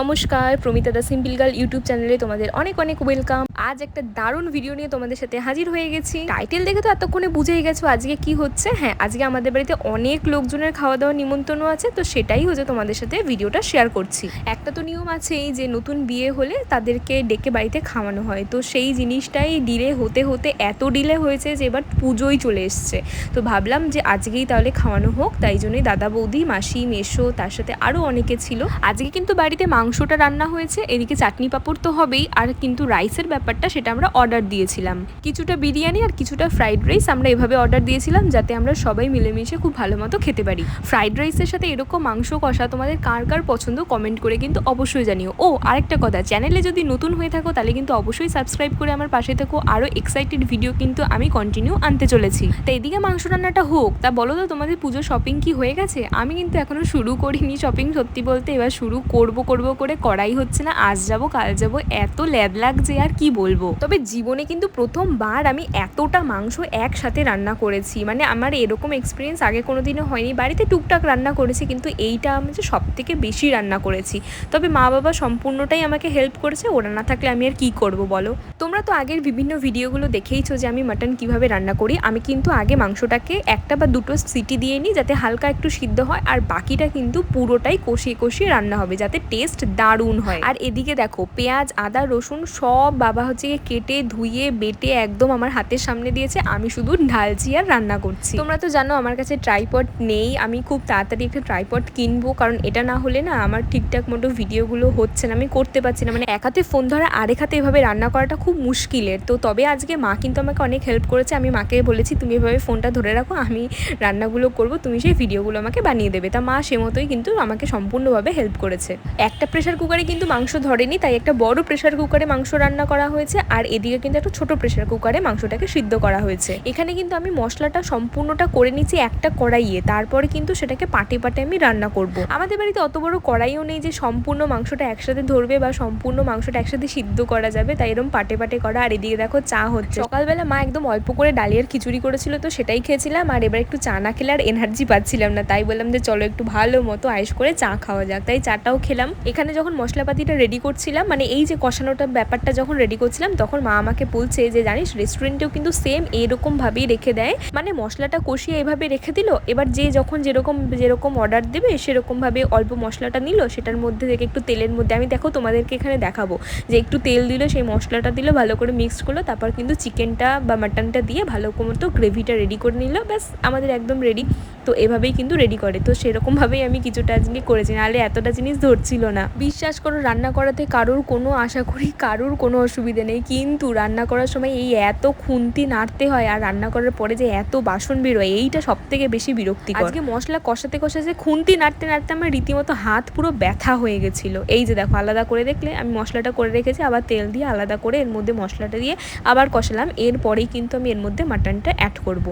নমস্কার, Promita the simple girl YouTube চ্যানেলে তোমাদের অনেক অনেক ওয়েলকাম। আজ একটা দারুণ ভিডিও নিয়ে তোমাদের সাথে হাজির হয়ে গেছি। টাইটেল দেখে তো এতক্ষণে বুঝেই গেছো আজকে কি হচ্ছে? হ্যাঁ আজকে আমাদের বাড়িতে অনেক লোকজনের খাওয়া দাওয়ার নিমন্ত্রণ আছে, তো সেটাই হচ্ছে তোমাদের সাথে ভিডিওটা শেয়ার করছি। একটা তো নিয়ম আছেই যে নতুন বিয়ে হলে তাদেরকে ডেকে বাড়িতে খাওয়ানো হয়, তো সেই জিনিসটাই ডিলে হতে হতে এত ডিলে হয়েছে যে এবার পুজোই চলে এসছে। তো ভাবলাম যে আজকেই তাহলে খাওয়ানো হোক, তাই জন্যই দাদা বৌদি, মাসি মেশো তার সাথে আরও অনেকে ছিল। আজকে কিন্তু বাড়িতে মাংসটা রান্না হয়েছে, এদিকে চাটনি পাঁপড় তো হবেই, আর কিন্তু রাইসের ব্যাপারটা সেটা আমরা অর্ডার দিয়েছিলাম। কিছুটা বিরিয়ানি আর কিছুটা ফ্রাইড রাইস আমরা এভাবে অর্ডার দিয়েছিলাম যাতে আমরা সবাই মিলেমিশে খুব ভালো মতো খেতে পারি। ফ্রাইড রাইসের সাথে এরকম মাংস কষা তোমাদের কার কার পছন্দ কমেন্ট করে কিন্তু অবশ্যই জানিও। ও, আরেকটা কথা চ্যানেলে যদি নতুন হয়ে থাকো তাহলে কিন্তু অবশ্যই সাবস্ক্রাইব করে আমার পাশে থেকো। আরও এক্সাইটেড ভিডিও কিন্তু আমি কন্টিনিউ আনতে চলেছি। তো এদিকে মাংস রান্নাটা হোক, তা বলো তো তোমাদের পুজো শপিং কি হয়ে গেছে? আমি কিন্তু এখনও শুরু করিনি শপিং সত্যি বলতে, এবার শুরু করব করব করে, করাই হচ্ছে না। আজ যাব, কাল যাব, এত ল্যাব লাগছে আর কি বলব। তবে জীবনে কিন্তু প্রথমবার আমি এতটা মাংস একসাথে রান্না করেছি। মানে আমার এরকম এক্সপিরিয়েন্স আগে কোনো দিনও হয়নি। বাড়িতে টুকটাক রান্না করেছি, কিন্তু এইটা আমি যে সব থেকে বেশি রান্না করেছি। তবে মা বাবা সম্পূর্ণটাই আমাকে হেল্প করেছে। ওরা না থাকলে আমি আর কি করব বলো? তোমরা তো আগের বিভিন্ন ভিডিওগুলো দেখেইছো যে আমি মাটন কীভাবে রান্না করি। আমি কিন্তু আগে মাংসটাকে একটা বা দুটো সিটি দিয়ে নিই, যাতে হালকা একটু সিদ্ধ হয়। আর বাকিটা কিন্তু পুরোটাই কষিয়ে কষিয়ে রান্না হবে, যাতে টেস্ট দারুণ হয়। আর এদিকে দেখো, পেঁয়াজ, আদা, রসুন সব বাবা হচ্ছে কেটে, ধুয়ে, বেটে একদম আমার হাতের সামনে দিয়েছে। আমি শুধু ঢালছি আর রান্না করছি। তোমরা তো জানো আমার কাছে ট্রাইপড নেই। আমি খুব তাড়াতাড়ি একটা ট্রাইপড কিনবো, কারণ এটা না হলে না আমার ঠিকঠাক মতো ভিডিওগুলো হচ্ছে না। আমি করতে পারছি না। মানে এক হাতে ফোন ধরা, আরেক হাতে এভাবে রান্না করাটা খুব মুশকিলের। তো তবে আজকে মা কিন্তু আমাকে অনেক হেল্প করেছে। আমি মাকে বলেছি, তুমি এভাবে ফোনটা ধরে রাখো, আমি রান্নাগুলো করব। তুমি সেই ভিডিওগুলো আমাকে বানিয়ে দেবে। তা মা সে মতোই কিন্তু আমাকে সম্পূর্ণভাবে হেল্প করেছে। একটা প্রেশার কুকারে কিন্তু মাংস ধরেনি, তাই একটা বড় প্রেশার কুকারে মাংস রান্না করা হয়েছে, আর এদিকে কিন্তু একটা ছোট প্রেশার কুকারে মাংসটাকে সিদ্ধ করা হয়েছে। এখানে কিন্তু আমি মশলাটা সম্পূর্ণটা করে নিচ্ছি একটা কড়াইয়ে, তারপরে কিন্তু সেটাকে পাটে পাটে আমি রান্না করব। আমাদের বাড়িতে অত বড় কড়াইও নেই যে সম্পূর্ণ মাংসটা একসাথে ধরবে বা সম্পূর্ণ মাংসটা একসাথে সিদ্ধ করা যাবে, তাই এরকম পাটে পাটে করা। আর এদিকে দেখো চা হচ্ছে। সকালবেলা মা একদম অল্প করে ডালিয়ার খিচুড়ি করেছিল, তো সেটাই খেয়েছিলাম, আর এবার একটু চা না খেলে আর এনার্জি পাচ্ছিলাম না, তাই বললাম যে চলো একটু ভালো মতো আয়েস করে চা খাওয়া যাক, তাই চাটাও খেলাম। এখানে যখন মশলাপাতিটা রেডি করছিলাম মানে এই যে কষানোটা ব্যাপারটা যখন রেডি করছিলাম, তখন মা আমাকে বলছে যে, জানিস রেস্টুরেন্টেও কিন্তু সেম এরকম ভাবেই রেখে দেয়। মানে মশলাটা কষিয়ে এভাবে রেখে দিল, এবার যে যখন যেরকম যেরকম অর্ডার দেবে সেরকমভাবে অল্প মশলাটা নিল, সেটার মধ্যে থেকে একটু তেলের মধ্যে, আমি দেখো তোমাদেরকে এখানে দেখাবো, যে একটু তেল দিল, সেই মশলাটা দিল, ভালো করে মিক্সড করল, তারপর কিন্তু চিকেনটা বা মাটনটা দিয়ে ভালো মতো গ্রেভিটা রেডি করে নিল, ব্যাস, আমাদের একদম রেডি তো এভাবেই কিন্তু রেডি করে। তো সেরকমভাবেই আমি কিছুটা আজকে করেছি, নাহলে এতটা জিনিস ধরছিল না। বিশ্বাস করো, রান্না করাতে কারোর কোনো আশা করি কারোর কোনো অসুবিধে নেই। কিন্তু রান্না করার সময় এই এত খুন্তি নাড়তে হয় আর রান্না করার পরে যে এত বাসন বেরোয়, এইটা সব থেকে বেশি বিরক্তি আজকে মশলা কষাতে কষাতে খুন্তি নাড়তে নাড়তে আমার রীতিমতো হাত পুরো ব্যথা হয়ে গেছিল। এই যে দেখো, আলাদা করে দেখলে, আমি মশলাটা করে রেখেছি, আবার তেল দিয়ে আলাদা করে এর মধ্যে মশলাটা দিয়ে আবার কষালাম। এরপরেই কিন্তু আমি এর মধ্যে মাটনটা অ্যাড করব।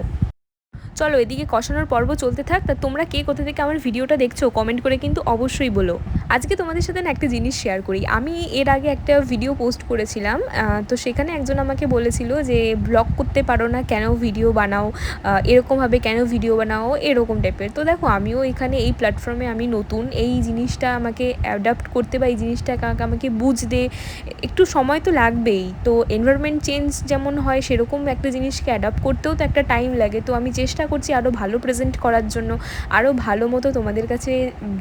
চলো, এদিকে কষানোর পর্ব চলতে থাক। তা তোমরা কে কোথা থেকে আমার ভিডিওটা দেখছ কমেন্ট করে কিন্তু অবশ্যই বলো। আজকে তোমাদের সাথে না একটা জিনিস শেয়ার করি। আমি এর আগে একটা ভিডিও পোস্ট করেছিলাম তো সেখানে একজন আমাকে বলেছিল যে ব্লগ করতে পারো না, কেন ভিডিও বানাও? এরকমভাবে কেন ভিডিও বানাও? এরকম টাইপের তো দেখো, আমিও এখানে এই প্ল্যাটফর্মে আমি নতুন। এই জিনিসটা আমাকে অ্যাডাপ্ট করতে বা এই জিনিসটা আমাকে বুঝতে একটু সময় তো লাগবেই। তো এনভায়রনমেন্ট চেঞ্জ যেমন হয়, সেরকম একটা জিনিসকে অ্যাডাপ্ট করতেও তো একটা টাইম লাগে। তো আমি চেষ্টা করছি আরও ভালো প্রেজেন্ট করার জন্য আরও ভালো মতো তোমাদের কাছে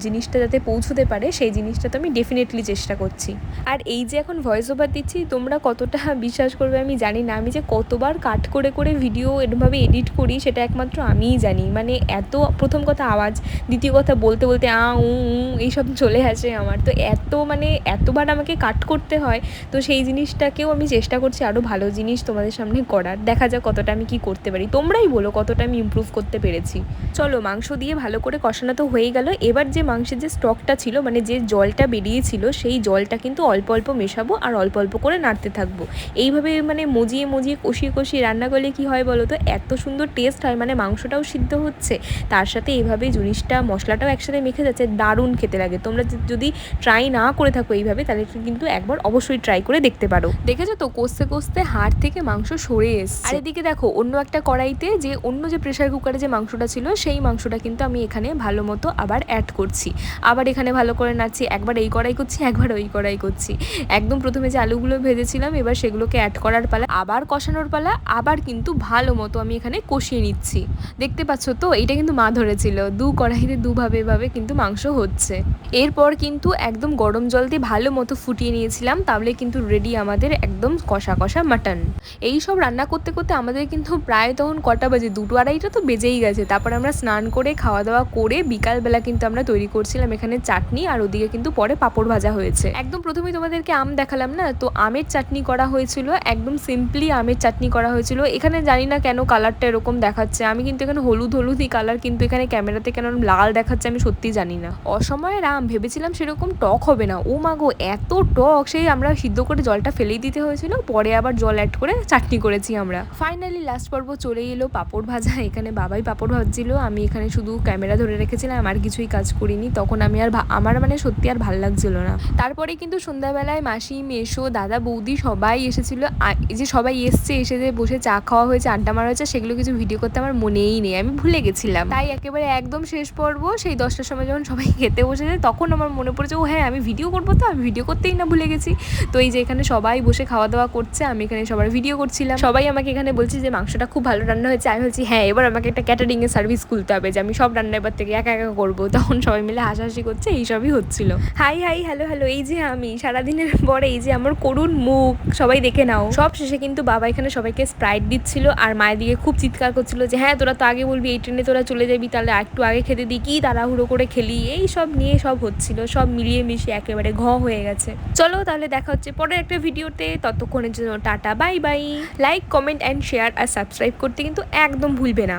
জিনিসটা যাতে পৌঁছতে পারে সেই জিনিসটা তো আমি ডেফিনেটলি চেষ্টা করছি। আর এই যে এখন ভয়েস ওভার দিচ্ছি, তোমরা কতটা বিশ্বাস করবে আমি জানি না। আমি যে কতবার কাট করে করে ভিডিও এরমভাবে এডিট করি, সেটা একমাত্র আমিই জানি। মানে এত প্রথম কথা আওয়াজ, দ্বিতীয় কথা বলতে বলতে, আ, উ এইসব চলে আসে আমার। তো এত মানে এতবার আমাকে কাট করতে হয়, তো সেই জিনিসটাকেও আমি চেষ্টা করছি আরও ভালো জিনিস তোমাদের সামনে করার। দেখা যাক কতটা আমি কি করতে পারি। তোমরাই বলো কতটা আমি ইম্প্রুভ করতে পেরেছি। চলো মাংস দিয়ে ভালো করে কষানো তো হয়ে গেল। এবার যে মাংসের যে স্টকটা ছিল মানে যে জলটা বেরিয়েছিল সেই জলটা কিন্তু অল্প অল্প মেশাবো আর অল্প অল্প করে নাড়তে থাকব। এইভাবে মানে মজিয়ে মজিয়ে কষিয়ে কষিয়ে রান্না করলে কি হয় বলো তো? এত সুন্দর টেস্ট হয় মানে মাংসটাও সিদ্ধ হচ্ছে। তার সাথে এইভাবে জিনিসটা মশলাটাও একসাথে মেখে যাচ্ছে দারুণ খেতে লাগে। তোমরা যদি ট্রাই না করে থাকো এইভাবে তাহলে কিন্তু একবার অবশ্যই ট্রাই করে দেখতে পারো। দেখেছ তো? কষতে কষতে হাড় থেকে মাংস সরে এসছে। আর এদিকে দেখো অন্য একটা কড়াইতে যে অন্য যে প্রেশার কুকারে যে মাংসটা ছিল সেই মাংসটা কিন্তু আমি এখানে ভালো মতো আবার অ্যাড করছি। আবার এখানে ভালো করে করে নাড়ছি একবার এই কড়াই করছি, একবার ওই কড়াই করছি। একদম প্রথমে যে আলুগুলো ভেজেছিলাম, এবার সেগুলোকে অ্যাড করার পালা, আবার কষানোর পালা, আবার কিন্তু ভালো মতো আমি এখানে কষিয়ে নিচ্ছি। দেখতে পাচ্ছ তো, এটা কিন্তু মা ধরেছিল, দু কড়াইতে দুভাবে এভাবে কিন্তু মাংস হচ্ছে। এরপর কিন্তু একদম গরম জল দিয়ে ভালো মতো ফুটিয়ে নিয়েছিলাম, তাহলে কিন্তু রেডি আমাদের একদম কষা কষা মাটন এই সব রান্না করতে করতে আমাদের কিন্তু প্রায় তখন কটা বাজে? দুটো আড়াইটা তো বেজেই গেছে। তারপর আমরা স্নান করে, খাওয়া দাওয়া করে বিকালবেলা কিন্তু আমরা তৈরি করছিলাম এখানে চাটনি আর ওদিকে কিন্তু পরে পাঁপড় ভাজা হয়েছে। একদম প্রথমেই তোমাদেরকে আম দেখালাম না? তো আমের চাটনি করা হয়েছিল, একদম সিম্পলি আমের চাটনি করা হয়েছিল। এখানে জানি না কেন কালারটা এরকম দেখাচ্ছে। আমি কিন্তু এখানে হলুদ হলুদই কালার কিন্তু এখানে ক্যামেরাতে কেন লাল দেখাচ্ছে আমি সত্যি জানি না। অসময়ের আম, ভেবেছিলাম সেরকম টক হবে না। ও মাগো এত টক! সেই আমরা সিদ্ধ করে জলটা ফেলেই দিতে হয়েছিল, পরে আবার জল অ্যাড করে চাটনি করেছি আমরা। ফাইনালি লাস্ট পর্ব চলে এলো পাঁপড় ভাজা। এখানে বাবাই পাঁপড় ভাজছিল, আমি এখানে শুধু ক্যামেরা ধরে রেখেছিলাম, আর কিছুই কাজ করিনি। তখন আমি আর আমার মানে সত্যি আর ভালো লাগছিল না। তারপরে কিন্তু সন্ধ্যাবেলায় মাসি মেশো দাদা, বৌদি সবাই এসেছিল। যে সবাই এসছে, এসে যে বসে চা খাওয়া হয়েছে, আড্ডা মারা হয়েছে, সেগুলো কিছু ভিডিও করতে আমার মনেই নেই। আমি ভুলে গেছিলাম। তাই একেবারে একদম শেষ পর্ব, সেই দশটার সময় যখন সবাই খেতে বসেছে তখন আমার মনে পড়েছে ও হ্যাঁ আমি ভিডিও করব তো, আমি ভিডিও করতেই না ভুলে গেছি। তো এই যে এখানে সবাই বসে খাওয়া দাওয়া করছে, আমি এখানে সবার ভিডিও করছিলাম। সবাই আমাকে এখানে বলছে যে, মাংসটা খুব ভালো রান্না হয়েছে। আমি বলছি হ্যাঁ এবার আমাকে একটা ক্যাটারিং এর সার্ভিস খুলতে হবে যে, আমি সব রান্না এবার থেকে একা একা করব। তখন সবাই মিলে হাসাহাসি করছে এইসবই হচ্ছিল। হাই হাই, হ্যালো হ্যালো, এই যে আমি, সারাদিনের পরে এই যে আমার করুণ মুখ, সবাই দেখে নাও। সব শেষে কিন্তু বাবা এখানে সবাইকে স্প্রাইট দিচ্ছিল আর মায়ের দিকে খুব চিৎকার করছিল যে হ্যাঁ তোরা তো আগে বলবি এই ট্রেনে তোরা চলে যাবি, তাহলে একটু আগে খেতে দিই, কি তাড়াহুড়ো করে খেলি? এই সব নিয়ে সব হচ্ছিল, সব মিলিয়ে মিশিয়ে একেবারে ঘ হয়ে গেছে। চলো তাহলে দেখা হচ্ছে পরের একটা ভিডিওতে, ততক্ষণের জন্য tata, bye bye. Like comment and share R subscribe করতে কিন্তু একদম ভুলবে না।